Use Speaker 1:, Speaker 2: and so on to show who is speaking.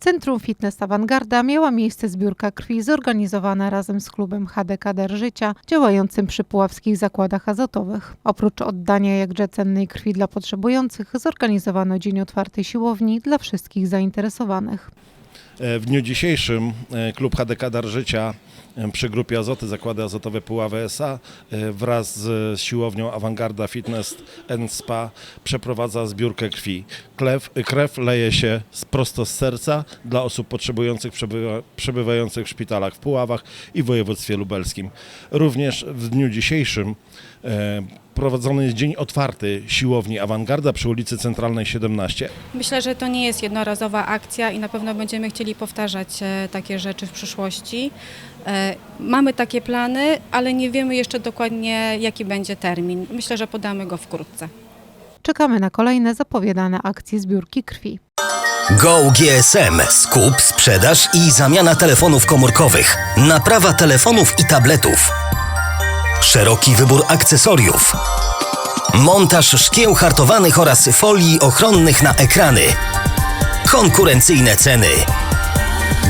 Speaker 1: Centrum Fitness Awangarda miała miejsce zbiórka krwi zorganizowana razem z klubem HDK Dar Życia działającym przy puławskich zakładach azotowych. Oprócz oddania jakże cennej krwi dla potrzebujących zorganizowano dzień otwarty siłowni dla wszystkich zainteresowanych.
Speaker 2: E, W dniu dzisiejszym e, klub HDK Dar Życia e, przy grupie Azoty Zakłady Azotowe Puławy SA wraz z siłownią Awangarda Fitness and Spa przeprowadza zbiórkę krwi. Krew, krew leje się prosto z serca dla osób potrzebujących przebywa, przebywających w szpitalach w Puławach i w województwie lubelskim. Również w dniu dzisiejszym e, prowadzony jest dzień otwarty siłowni Awangarda przy ulicy Centralnej 17.
Speaker 3: Myślę, że to nie jest jednorazowa akcja i na pewno będziemy chcieli powtarzać e, takie rzeczy w przyszłości. E, Mamy takie plany, ale nie wiemy jeszcze dokładnie, jaki będzie termin. Myślę, że podamy go wkrótce.
Speaker 1: Czekamy na kolejne zapowiadane akcje zbiórki krwi.
Speaker 4: Go GSM. Skup, sprzedaż i zamiana telefonów komórkowych. Naprawa telefonów i tabletów. Szeroki wybór akcesoriów. Montaż szkieł hartowanych oraz folii ochronnych na ekrany. Konkurencyjne ceny.